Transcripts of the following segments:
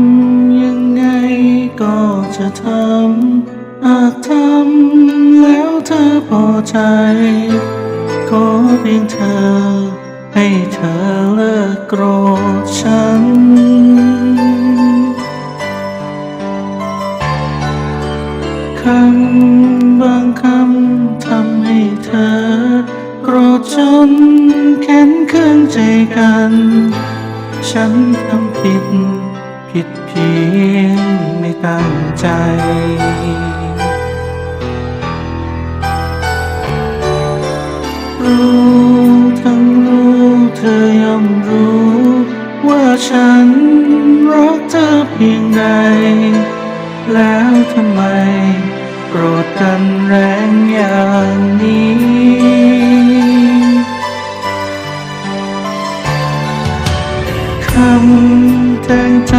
ำยังไงก็จะทำหากทำแล้วเธอพอใจ ขอเพียงเธอ ให้เธอเลิกโกรธฉันคำบางคำทำให้เธอ โกรธจนแค้นเคืองใจกัน ฉันทำผิด ผิดเพียงไม่ตั้งใจ รู้ทั้งรู้เธอย่อมรู้ ว่าฉันรักเธอเพียงใด แล้วทำไมโกรธกันแรำแทงใจ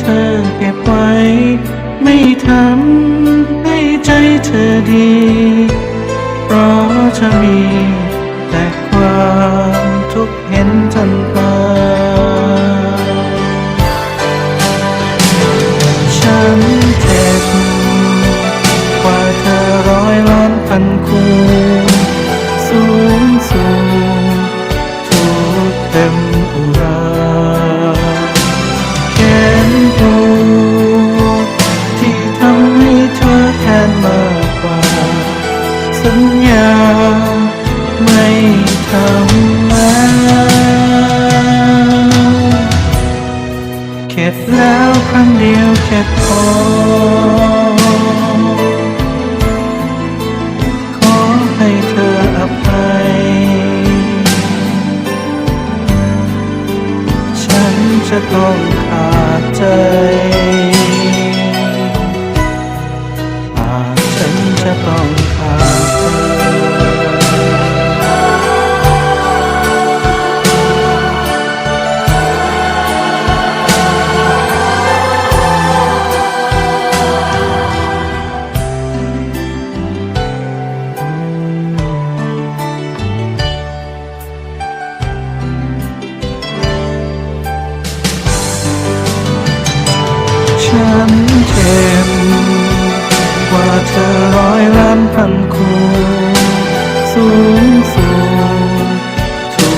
เธอเก็บไว้ ไม่ทำให้ใจเธอดี เพราะจะมีแต่ความทุกข์เห็นทันตาฉันเจ็บกว่าเธอร้อยล้านพันคูณสูงสูง ทำแล้วเข็ดแล้วครั้งเดียวเข็ดพอขอให้เธออภัย ฉันจะต้องขาดใจ ฉันเจ็บกว่าเธอร้อยล้านพันคูสูงสูงทุ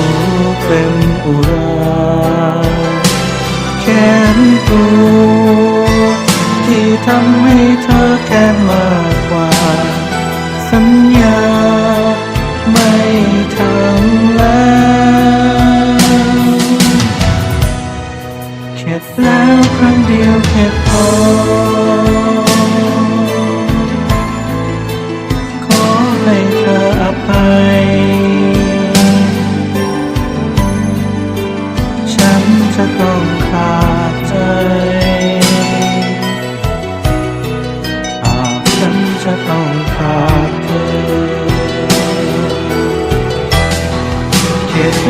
กเป็นอุราแขนตัวที่ทำให้เธอแค้นมากกว่า สัญญาไม่ทำแล้วเข็ดแล้วครั้งเดียวแค่พ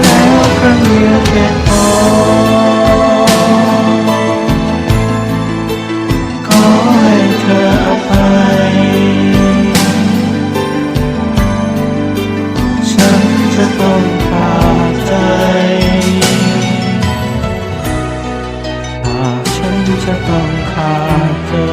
แล้วครั้งเดียวแค่พอขอให้เธออภัยฉันจะต้องขาดใจหากฉันจะต้องขาดเธอ